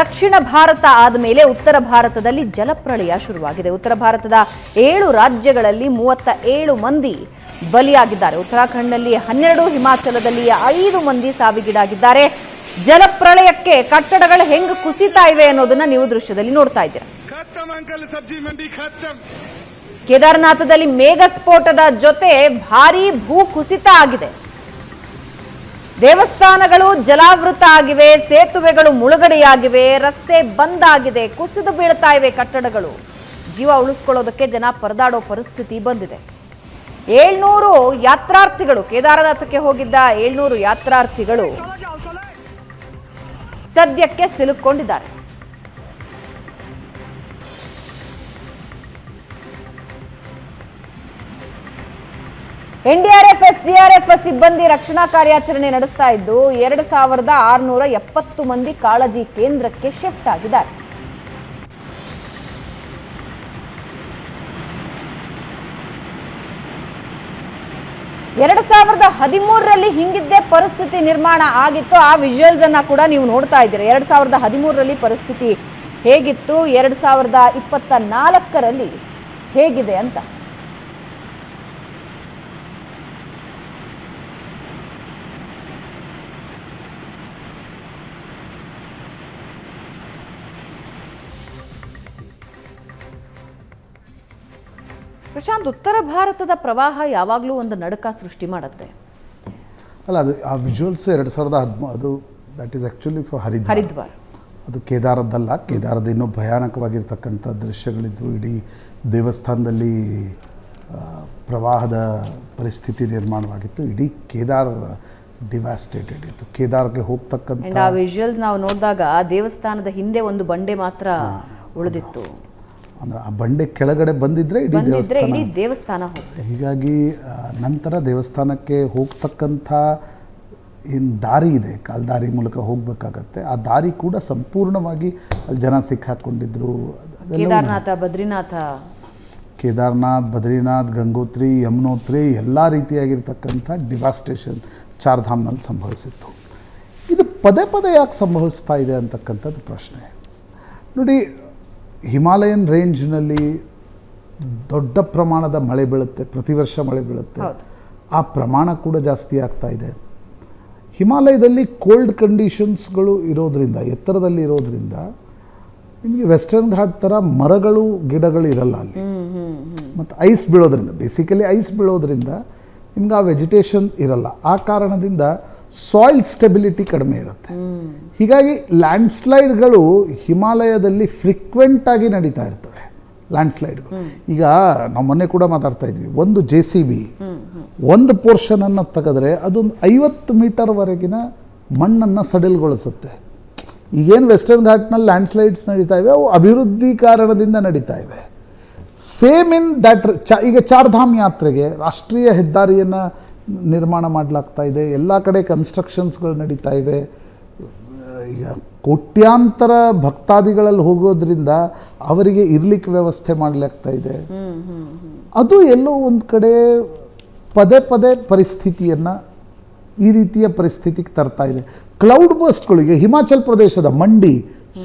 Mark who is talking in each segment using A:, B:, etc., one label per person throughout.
A: ದಕ್ಷಿಣ ಭಾರತ ಆದಮೇಲೆ ಉತ್ತರ ಭಾರತದಲ್ಲಿ ಜಲಪ್ರಳಯ ಶುರುವಾಗಿದೆ. ಉತ್ತರ ಭಾರತದ ಏಳು ರಾಜ್ಯಗಳಲ್ಲಿ ಮೂವತ್ತ ಏಳು ಮಂದಿ ಬಲಿಯಾಗಿದ್ದಾರೆ. ಉತ್ತರಾಖಂಡ್ನಲ್ಲಿ ಹನ್ನೆರಡು ಹಿಮಾಚಲದಲ್ಲಿ ಐದು ಮಂದಿ ಸಾವಿಗೀಡಾಗಿದ್ದಾರೆ. ಜಲಪ್ರಳಯಕ್ಕೆ ಕಟ್ಟಡಗಳು ಹೆಂಗ್ ಕುಸಿತಾ ಇವೆ ಅನ್ನೋದನ್ನ ನೀವು ದೃಶ್ಯದಲ್ಲಿ ನೋಡ್ತಾ ಇದ್ದೀರಾ. ಕೇದಾರನಾಥದಲ್ಲಿ ಮೇಘಸ್ಫೋಟದ ಜೊತೆ ಭಾರೀ ಭೂಕುಸಿತ ಆಗಿದೆ. ದೇವಸ್ಥಾನಗಳು ಜಲಾವೃತ ಆಗಿವೆ, ಸೇತುವೆಗಳು ಮುಳುಗಡೆಯಾಗಿವೆ, ರಸ್ತೆ ಬಂದ್ ಆಗಿದೆ, ಕುಸಿದು ಬೀಳ್ತಾ ಇವೆ ಕಟ್ಟಡಗಳು. ಜೀವ ಉಳಿಸ್ಕೊಳ್ಳೋದಕ್ಕೆ ಜನ ಪರದಾಡೋ ಪರಿಸ್ಥಿತಿ ಬಂದಿದೆ. ಏಳ್ನೂರು ಯಾತ್ರಾರ್ಥಿಗಳು, ಕೇದಾರನಾಥಕ್ಕೆ ಹೋಗಿದ್ದ ಏಳ್ನೂರು ಯಾತ್ರಾರ್ಥಿಗಳು ಸದ್ಯಕ್ಕೆ ಸಿಲುಕೊಂಡಿದ್ದಾರೆ ಎನ್ಡಿಆರ್ಎಫ್ ಎಸ್ ಸಿಬ್ಬಂದಿ ರಕ್ಷಣಾ ಕಾರ್ಯಾಚರಣೆ ನಡೆಸ್ತಾ ಇದ್ದು, ಎರಡು ಸಾವಿರದ ಆರುನೂರ ಎಪ್ಪತ್ತು ಮಂದಿ ಕಾಳಜಿ ಕೇಂದ್ರಕ್ಕೆ ಶಿಫ್ಟ್ ಆಗಿದ್ದಾರೆ. ಎರಡು ಸಾವಿರದ ಹದಿಮೂರರಲ್ಲಿ ಹಿಂಗಿದ್ದೇ ಪರಿಸ್ಥಿತಿ ನಿರ್ಮಾಣ ಆಗಿತ್ತು. ಆ ವಿಜುವಲ್ಸ್ ಅನ್ನ ಕೂಡ ನೀವು ನೋಡ್ತಾ ಇದ್ದೀರಾ. ಎರಡು ಸಾವಿರದ ಹದಿಮೂರರಲ್ಲಿ ಪರಿಸ್ಥಿತಿ ಹೇಗಿತ್ತು? ಎರಡು ಸಾವಿರದ ಇಪ್ಪತ್ತ ನಾಲ್ಕರಲ್ಲಿ ಹೇಗಿದೆ ಅಂತ. ಪ್ರಶಾಂತ್ ಉತ್ತರ ಭಾರತದ ಪ್ರವಾಹ ಯಾವಾಗಲೂ ಒಂದು ನಡುಕ ಸೃಷ್ಟಿ ಮಾಡುತ್ತೆ?
B: ಅಲ್ಲ ಅದು ಆ ವಿಜುವಲ್ಸ್ ಎರಡು ಸಾವಿರದ ಹದಿಮೂ ಅದು that is actually for Haridwar.
A: Haridwar.
B: ಅದು ಕೇದಾರದ್ದಲ್ಲ ಕೇದಾರದ ಇನ್ನೂ ಭಯಾನಕವಾಗಿರ್ತಕ್ಕಂಥ ದೃಶ್ಯಗಳಿದ್ವು ಇಡೀ ದೇವಸ್ಥಾನದಲ್ಲಿ ಪ್ರವಾಹದ ಪರಿಸ್ಥಿತಿ ನಿರ್ಮಾಣವಾಗಿತ್ತು. ಇಡೀ ಕೇದಾರ ಡಿವ್ಯಾಸ್ಟೇಟೆಡ್ ಇತ್ತು. ಕೇದಾರ್ಗೆ ಹೋಗ್ತಕ್ಕಂಥ
A: ಆ ವಿಜುವಲ್ಸ್ ನಾವು ನೋಡಿದಾಗ ದೇವಸ್ಥಾನದ ಹಿಂದೆ ಒಂದು ಬಂಡೆ ಮಾತ್ರ ಉಳಿದಿತ್ತು.
B: ಅಂದ್ರೆ ಆ ಬಂಡೆ ಕೆಳಗಡೆ ಬಂದಿದ್ರೆ ಇಡೀ ದೇವಸ್ಥಾನ.
A: ದೇವಸ್ಥಾನ
B: ಹೀಗಾಗಿ ನಂತರ ದೇವಸ್ಥಾನಕ್ಕೆ ಹೋಗ್ತಕ್ಕಂಥ ಏನು ದಾರಿ ಇದೆ ಕಾಲ್ದಾರಿ ಮೂಲಕ ಹೋಗಬೇಕಾಗತ್ತೆ. ಆ ದಾರಿ ಕೂಡ ಸಂಪೂರ್ಣವಾಗಿ ಅಲ್ಲಿ ಜನ ಸಿಕ್ಕಾಕೊಂಡಿದ್ರು. ಹಾಕೊಂಡಿದ್ರು
A: ಕೇದಾರನಾಥ ಬದ್ರಿನಾಥ.
B: ಕೇದಾರ್ನಾಥ್ ಬದ್ರಿನಾಥ್ ಗಂಗೋತ್ರಿ ಯಮುನೋತ್ರಿ ಎಲ್ಲ ರೀತಿಯಾಗಿರ್ತಕ್ಕಂಥ ಡಿವಾಸ್ಟೇಷನ್ ಚಾರ್ಧಾಮ್ನಲ್ಲಿ ಸಂಭವಿಸಿತ್ತು. ಇದು ಪದೇ ಪದೇ ಯಾಕೆ ಸಂಭವಿಸ್ತಾ ಇದೆ ಅಂತಕ್ಕಂಥದ್ದು ಪ್ರಶ್ನೆ. ನೋಡಿ ಹಿಮಾಲಯನ್ ರೇಂಜ್ನಲ್ಲಿ ದೊಡ್ಡ ಪ್ರಮಾಣದ ಮಳೆ ಬೀಳುತ್ತೆ ಪ್ರತಿ ವರ್ಷ ಮಳೆ ಬೀಳುತ್ತೆ. ಆ ಪ್ರಮಾಣ ಕೂಡ ಜಾಸ್ತಿ ಆಗ್ತಾ ಇದೆ. ಹಿಮಾಲಯದಲ್ಲಿ ಕೋಲ್ಡ್ ಕಂಡೀಷನ್ಸ್ಗಳು ಇರೋದರಿಂದ ಎತ್ತರದಲ್ಲಿ ಇರೋದರಿಂದ ನಿಮಗೆ ವೆಸ್ಟರ್ನ್ ಘಾಟ್ ಥರ ಮರಗಳು ಗಿಡಗಳು ಇರಲ್ಲ ಅಲ್ಲಿ. ಮತ್ತು ಐಸ್ ಬೀಳೋದ್ರಿಂದ ಬೇಸಿಕಲಿ ಐಸ್ ಬೀಳೋದ್ರಿಂದ ನಿಮ್ಗೆ ಆ ವೆಜಿಟೇಷನ್ ಇರಲ್ಲ. ಆ ಕಾರಣದಿಂದ ಸಾಯಿಲ್ ಸ್ಟೆಬಿಲಿಟಿ ಕಡಿಮೆ ಇರುತ್ತೆ. ಹೀಗಾಗಿ ಲ್ಯಾಂಡ್ಸ್ಲೈಡ್ಗಳು ಹಿಮಾಲಯದಲ್ಲಿ ಫ್ರಿಕ್ವೆಂಟ್ ಆಗಿ ನಡೀತಾ ಇರ್ತವೆ. ಲ್ಯಾಂಡ್ಸ್ಲೈಡ್ಗಳು ಈಗ ನಾವು ಮೊನ್ನೆ ಕೂಡ ಮಾತಾಡ್ತಾ ಇದ್ವಿ, ಒಂದು ಜೆ ಸಿ ಬಿ ಒಂದು ಪೋರ್ಷನನ್ನು ತೆಗೆದ್ರೆ ಅದೊಂದು ಐವತ್ತು ಮೀಟರ್ವರೆಗಿನ ಮಣ್ಣನ್ನು ಸಡಿಲ್ಗೊಳಿಸುತ್ತೆ. ಈಗೇನು ವೆಸ್ಟರ್ನ್ ಘಾಟ್ನಲ್ಲಿ ಲ್ಯಾಂಡ್ಸ್ಲೈಡ್ಸ್ ನಡೀತಾ ಇವೆ, ಅವು ಅಭಿವೃದ್ಧಿ ಕಾರಣದಿಂದ ನಡೀತಾ ಇವೆ. ಸೇಮ್ ಇನ್ ದಟ್ ಚ, ಈಗ ಚಾರ್ಧಾಮ್ ಯಾತ್ರೆಗೆ ರಾಷ್ಟ್ರೀಯ ಹೆದ್ದಾರಿಯನ್ನು ನಿರ್ಮಾಣ ಮಾಡಲಾಗ್ತಾ ಇದೆ. ಎಲ್ಲ ಕಡೆ ಕನ್ಸ್ಟ್ರಕ್ಷನ್ಸ್ಗಳು ನಡೀತಾ ಇವೆ. ಈಗ ಕೋಟ್ಯಾಂತರ ಭಕ್ತಾದಿಗಳಲ್ಲಿ ಹೋಗೋದ್ರಿಂದ ಅವರಿಗೆ ಇರ್ಲಿಕ್ಕೆ ವ್ಯವಸ್ಥೆ ಮಾಡಲಾಗ್ತಾ ಇದೆ. ಅದು ಎಲ್ಲೋ ಒಂದು ಕಡೆ ಪದೇ ಪದೇ ಪರಿಸ್ಥಿತಿಯನ್ನು ಈ ರೀತಿಯ ಪರಿಸ್ಥಿತಿಗೆ ತರ್ತಾ ಇದೆ. ಕ್ಲೌಡ್ ಬಸ್ಟ್ಗಳಿಗೆ ಹಿಮಾಚಲ್ ಪ್ರದೇಶದ ಮಂಡಿ,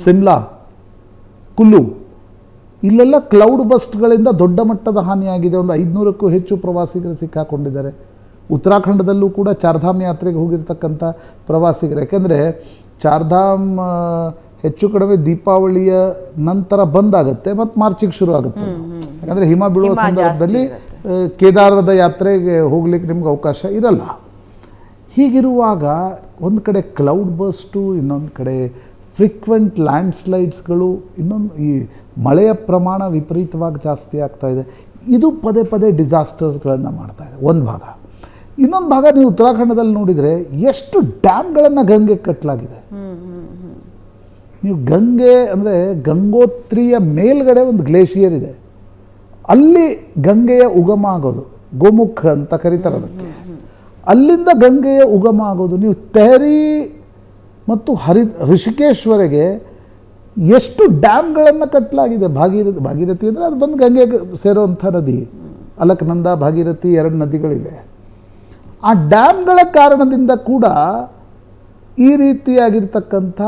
B: ಸಿಮ್ಲಾ, ಕುಲ್ಲು, ಇಲ್ಲೆಲ್ಲ ಕ್ಲೌಡ್ ಬಸ್ಟ್ಗಳಿಂದ ದೊಡ್ಡ ಮಟ್ಟದ ಹಾನಿಯಾಗಿದೆ. ಒಂದು ಐದುನೂರಕ್ಕೂ ಹೆಚ್ಚು ಪ್ರವಾಸಿಗರು ಸಿಕ್ಕಾಕೊಂಡಿದ್ದಾರೆ. ಉತ್ತರಾಖಂಡದಲ್ಲೂ ಕೂಡ ಚಾರ್ಧಾಮ್ ಯಾತ್ರೆಗೆ ಹೋಗಿರ್ತಕ್ಕಂಥ ಪ್ರವಾಸಿಗರು. ಯಾಕೆಂದರೆ ಚಾರ್ಧಾಮ್ ಹೆಚ್ಚು ಕಡಿಮೆ ದೀಪಾವಳಿಯ ನಂತರ ಬಂದಾಗುತ್ತೆ ಮತ್ತು ಮಾರ್ಚಿಗೆ ಶುರು ಆಗುತ್ತೆ. ಯಾಕಂದರೆ ಹಿಮ ಬೀಳುವ ಸಂದರ್ಭದಲ್ಲಿ. ಕೇದಾರದ ಯಾತ್ರೆಗೆ ಹೋಗ್ಲಿಕ್ಕೆ ನಿಮ್ಗೆ ಅವಕಾಶ ಇರಲ್ಲ. ಹೀಗಿರುವಾಗ ಒಂದು ಕಡೆ ಕ್ಲೌಡ್ ಬಸ್ಟು ಇನ್ನೊಂದು ಕಡೆ ಫ್ರಿಕ್ವೆಂಟ್ ಲ್ಯಾಂಡ್ಸ್ಲೈಡ್ಸ್ಗಳು ಇನ್ನೊಂದು ಈ ಮಳೆಯ ಪ್ರಮಾಣ ವಿಪರೀತವಾಗಿ ಜಾಸ್ತಿ ಆಗ್ತಾ ಇದೆ. ಇದು ಪದೇ ಪದೇ ಡಿಸಾಸ್ಟರ್ಸ್ಗಳನ್ನು ಮಾಡ್ತಾ ಇದೆ ಒಂದು ಭಾಗ. ಇನ್ನೊಂದು ಭಾಗ ನೀವು ಉತ್ತರಾಖಂಡದಲ್ಲಿ ನೋಡಿದರೆ ಎಷ್ಟು ಡ್ಯಾಮ್ಗಳನ್ನು ಗಂಗೆ ಕಟ್ಟಲಾಗಿದೆ ನೀವು ಗಂಗೆ ಅಂದರೆ ಗಂಗೋತ್ರಿಯ ಮೇಲ್ಗಡೆ ಒಂದು ಗ್ಲೇಷಿಯರ್ ಇದೆ. ಅಲ್ಲಿ ಗಂಗೆಯ ಉಗಮ ಆಗೋದು, ಗೋಮುಖ ಅಂತ ಕರೀತಾರೆ ಅದಕ್ಕೆ. ಅಲ್ಲಿಂದ ಗಂಗೆಯ ಉಗಮ ಆಗೋದು, ನೀವು ತೆಹರಿ ಮತ್ತು ಹರಿ, ಋಷಿಕೇಶ್ವರಿಗೆ ಎಷ್ಟು ಡ್ಯಾಮ್ಗಳನ್ನು ಕಟ್ಟಲಾಗಿದೆ ಭಾಗೀರಥಿ ಭಾಗೀರಥಿ ಅಂದರೆ ಅದು ಬಂದು ಗಂಗೆಗೆ ಸೇರೋವಂಥ ನದಿ. ಅಲಕ್ನಂದ, ಭಾಗೀರಥಿ ಎರಡು ನದಿಗಳಿವೆ. ಆ ಡ್ಯಾಮ್ಗಳ ಕಾರಣದಿಂದ ಕೂಡ ಈ ರೀತಿಯಾಗಿರ್ತಕ್ಕಂಥ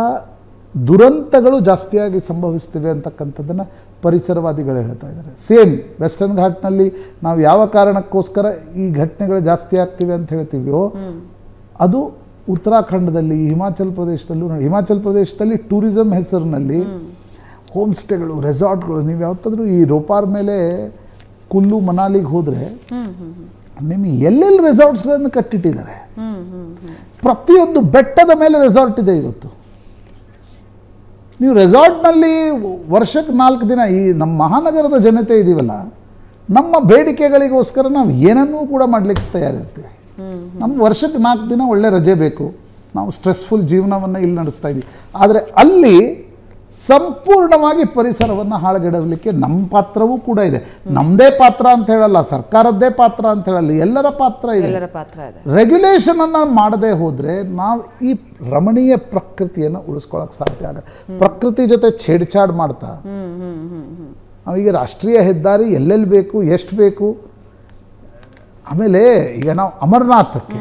B: ದುರಂತಗಳು ಜಾಸ್ತಿಯಾಗಿ ಸಂಭವಿಸ್ತಿವೆ ಅಂತಕ್ಕಂಥದ್ದನ್ನು ಪರಿಸರವಾದಿಗಳು ಹೇಳ್ತಾ ಇದ್ದಾರೆ. ಸೇಮ್ ವೆಸ್ಟರ್ನ್ ಘಾಟ್ನಲ್ಲಿ ನಾವು ಯಾವ ಕಾರಣಕ್ಕೋಸ್ಕರ ಈ ಘಟನೆಗಳು ಜಾಸ್ತಿ ಆಗ್ತಿವೆ ಅಂತ ಹೇಳ್ತೀವೋ ಅದು ಉತ್ತರಾಖಂಡದಲ್ಲಿ, ಹಿಮಾಚಲ್ ಪ್ರದೇಶದಲ್ಲೂ ಹಿಮಾಚಲ್ ಪ್ರದೇಶದಲ್ಲಿ ಟೂರಿಸಂ ಹೆಸರಿನಲ್ಲಿ ಹೋಮ್ ಸ್ಟೇಗಳು ರೆಸಾರ್ಟ್ಗಳು, ನೀವು ಯಾವತ್ತಾದರೂ ಈ ರೋಪಾರ್ ಮೇಲೆ ಕುಲ್ಲು ಮನಾಲಿಗೆ ಹೋದರೆ ನಿಮಗೆ ಎಲ್ಲೆಲ್ಲಿ ರೆಸಾರ್ಟ್ಸ್ಗಳನ್ನು ಕಟ್ಟಿಟ್ಟಿದ್ದಾರೆ? ಪ್ರತಿಯೊಂದು ಬೆಟ್ಟದ ಮೇಲೆ ರೆಸಾರ್ಟ್ ಇದೆ ಇವತ್ತು. ನೀವು ರೆಸಾರ್ಟ್ನಲ್ಲಿ ವರ್ಷಕ್ಕೆ ನಾಲ್ಕು ದಿನ ಈ ನಮ್ಮ ಮಹಾನಗರದ ಜನತೆ ಇದೀವಲ್ಲ, ನಮ್ಮ ಬೇಡಿಕೆಗಳಿಗೋಸ್ಕರ ನಾವು ಏನನ್ನೂ ಕೂಡ ಮಾಡಲಿಕ್ಕೆ ತಯಾರಿರ್ತೀವಿ. ನಮ್ಮ ವರ್ಷಕ್ಕೆ ನಾಲ್ಕು ದಿನ ಒಳ್ಳೆ ರಜೆ ಬೇಕು. ನಾವು ಸ್ಟ್ರೆಸ್ಫುಲ್ ಜೀವನವನ್ನು ಇಲ್ಲಿ ನಡೆಸ್ತಾ ಇದ್ದೀವಿ ಆದರೆ ಅಲ್ಲಿ ಸಂಪೂರ್ಣವಾಗಿ ಪರಿಸರವನ್ನು ಹಾಳುಗೆಡಲಿಕ್ಕೆ ನಮ್ಮ ಪಾತ್ರವೂ ಕೂಡ ಇದೆ. ನಮ್ಮದೇ ಪಾತ್ರ ಅಂತ ಹೇಳಲ್ಲ ಸರ್ಕಾರದ್ದೇ ಪಾತ್ರ ಅಂತ ಹೇಳಲ್ಲ ಎಲ್ಲರ ಪಾತ್ರ ಇದೆ.
A: ಎಲ್ಲರ ಪಾತ್ರ ಇದೆ.
B: ರೆಗ್ಯುಲೇಷನ್ ಅನ್ನು ಮಾಡದೆ ಹೋದ್ರೆ ನಾವು ಈ ರಮಣೀಯ ಪ್ರಕೃತಿಯನ್ನು ಉಳಿಸ್ಕೊಳಕ್ ಸಾಧ್ಯ ಆಗ ಪ್ರಕೃತಿ ಜೊತೆ ಛೇಡ್ಛಾಡ್ ಮಾಡ್ತಾ ನಾವೀಗ ರಾಷ್ಟ್ರೀಯ ಹೆದ್ದಾರಿ ಎಲ್ಲೆಲ್ಲಿ ಬೇಕು ಎಷ್ಟು ಬೇಕು ಆಮೇಲೆ ಈಗ ನಾವು ಅಮರನಾಥಕ್ಕೆ.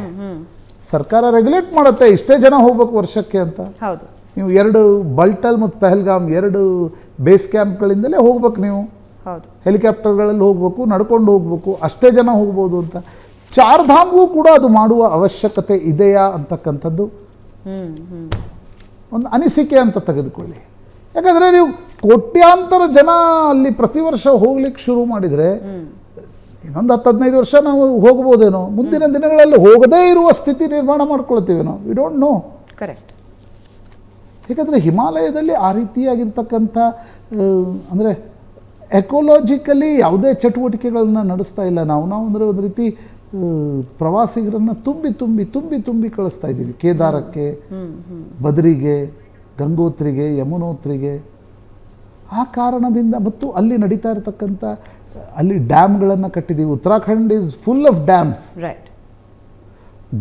B: ಸರ್ಕಾರ ರೆಗ್ಯುಲೇಟ್ ಮಾಡುತ್ತೆ ಇಷ್ಟೇ ಜನ ಹೋಗ್ಬೇಕು ವರ್ಷಕ್ಕೆ ಅಂತ.
A: ಹೌದು.
B: ನೀವು ಎರಡು ಬಲ್ಟಲ್ ಮತ್ತು ಪೆಹಲ್ಗಾಮ್ ಎರಡು ಬೇಸ್ ಕ್ಯಾಂಪ್ಗಳಿಂದಲೇ ಹೋಗ್ಬೇಕು ನೀವು. ಹೆಲಿಕಾಪ್ಟರ್ಗಳಲ್ಲಿ ಹೋಗ್ಬೇಕು ನಡ್ಕೊಂಡು ಹೋಗ್ಬೇಕು ಅಷ್ಟೇ ಜನ ಹೋಗ್ಬೋದು ಅಂತ. ಚಾರ್ಧಾಮ್ಗೂ ಕೂಡ ಅದು ಮಾಡುವ ಅವಶ್ಯಕತೆ ಇದೆಯಾ ಅಂತಕ್ಕಂಥದ್ದು? ಒಂದು ಅನಿಸಿಕೆ ಅಂತ ತೆಗೆದುಕೊಳ್ಳಿ. ಯಾಕಂದರೆ ನೀವು ಕೋಟ್ಯಾಂತರ ಜನ ಅಲ್ಲಿ ಪ್ರತಿ ವರ್ಷ ಹೋಗ್ಲಿಕ್ಕೆ ಶುರು ಮಾಡಿದರೆ ಇನ್ನೊಂದು ಹತ್ತು ಹದಿನೈದು ವರ್ಷ ನಾವು ಹೋಗ್ಬೋದೇನೋ. ಮುಂದಿನ ದಿನಗಳಲ್ಲಿ ಹೋಗದೇ ಇರುವ ಸ್ಥಿತಿ ನಿರ್ಮಾಣ ಮಾಡ್ಕೊಳ್ತೀವೇನೋ? ವಿ ಡೋಂಟ್ ನೋ
A: ಕರೆಕ್ಟ್
B: ಯಾಕಂದರೆ ಹಿಮಾಲಯದಲ್ಲಿ ಆ ರೀತಿಯಾಗಿರ್ತಕ್ಕಂಥ ಅಂದರೆ ಎಕೋಲಾಜಿಕಲಿ ಯಾವುದೇ ಚಟುವಟಿಕೆಗಳನ್ನ ನಡೆಸ್ತಾ ಇಲ್ಲ. ನಾವು ನಾವು ಅಂದರೆ ಒಂದು ರೀತಿ ಪ್ರವಾಸಿಗರನ್ನು ತುಂಬಿ ತುಂಬಿ ತುಂಬಿ ತುಂಬಿ ಕಳಿಸ್ತಾ ಇದ್ದೀವಿ. ಕೇದಾರಕ್ಕೆ ಬದರಿಗೆ ಗಂಗೋತ್ರಿಗೆ ಯಮುನೋತ್ರಿಗೆ. ಆ ಕಾರಣದಿಂದ ಮತ್ತು ಅಲ್ಲಿ ನಡೀತಾ ಇರತಕ್ಕಂಥ ಅಲ್ಲಿ ಡ್ಯಾಮ್ಗಳನ್ನು ಕಟ್ಟಿದ್ದೀವಿ. Uttarakhand is full of dams
A: right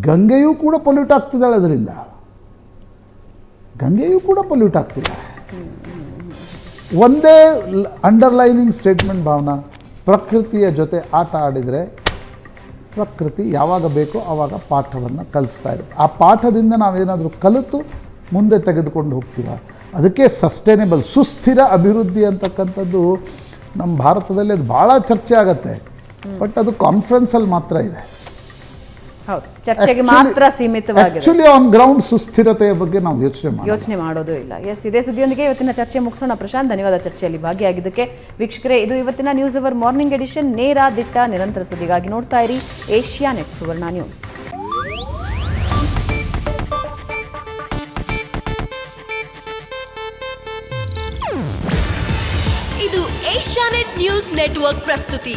B: ಗಂಗೆಯೂ ಕೂಡ ಪೊಲ್ಯೂಟ್ ಆಗ್ತಿದ್ದಾಳೆ ಅದರಿಂದ. ಗಂಗೆಯೂ ಕೂಡ ಪೊಲ್ಯೂಟ್ ಆಗ್ತಿಲ್ಲ. ಒಂದೇ ಅಂಡರ್ಲೈನಿಂಗ್ ಸ್ಟೇಟ್ಮೆಂಟ್ ಭಾವನಾ ಪ್ರಕೃತಿಯ ಜೊತೆ ಆಟ ಆಡಿದರೆ ಪ್ರಕೃತಿ ಯಾವಾಗ ಬೇಕೋ ಆವಾಗ ಪಾಠವನ್ನು ಕಲಿಸ್ತಾ ಇರುತ್ತೆ. ಆ ಪಾಠದಿಂದ ನಾವೇನಾದರೂ ಕಲಿತು ಮುಂದೆ ತೆಗೆದುಕೊಂಡು ಹೋಗ್ತೀವ? ಅದಕ್ಕೆ ಸಸ್ಟೈನೇಬಲ್ ಸುಸ್ಥಿರ ಅಭಿವೃದ್ಧಿ ಅಂತಕ್ಕಂಥದ್ದು ನಮ್ಮ ಭಾರತದಲ್ಲಿ ಅದು ಭಾಳ ಚರ್ಚೆ ಆಗತ್ತೆ. ಬಟ್ ಅದು ಕಾನ್ಫರೆನ್ಸಲ್ಲಿ ಮಾತ್ರ ಇದೆ.
A: ಹೌದು. ಚರ್ಚೆಗೆ ಮಾತ್ರ ಸೀಮಿತವಾಗಿದೆ.
B: ಆಕ್ಚುಲಿ ಆನ್ ಗ್ರೌಂಡ್ ಸುಸ್ಥಿರತೆಯ ಬಗ್ಗೆ ನಾವು ಯೋಚನೆ ಮಾಡಿ
A: ಯೋಚನೆ ಮಾಡೋದು ಇಲ್ಲ. ಎಸ್ ಇದೇ ಸುದ್ದಿಯೊಂದಿಗೆ ಇವತ್ತಿನ ಚರ್ಚೆ ಮುಗಿಸೋಣ. ಪ್ರಶಾಂತ್ ಧನ್ಯವಾದ ಚರ್ಚೆಯಲ್ಲಿ ಭಾಗಿಯಾಗಿದ್ದಕ್ಕೆ. ವೀಕ್ಷಕರೇ ಇದು ಇವತ್ತಿನ ನ್ಯೂಸ್ ಅವರ್ ಮಾರ್ನಿಂಗ್ ಎಡಿಷನ್ ನೇರ ದಿಟ್ಟ ನಿರಂತರ ಸುದ್ದಿಗಾಗಿ ನೋಡ್ತಾ ಇರಿ ಏಷ್ಯಾ ನೆಟ್ ಸುವರ್ಣ ನ್ಯೂಸ್.
C: ಇದು ಏಷ್ಯಾನೆಟ್ ನ್ಯೂಸ್ ನೆಟ್ವರ್ಕ್ ಪ್ರಸ್ತುತಿ.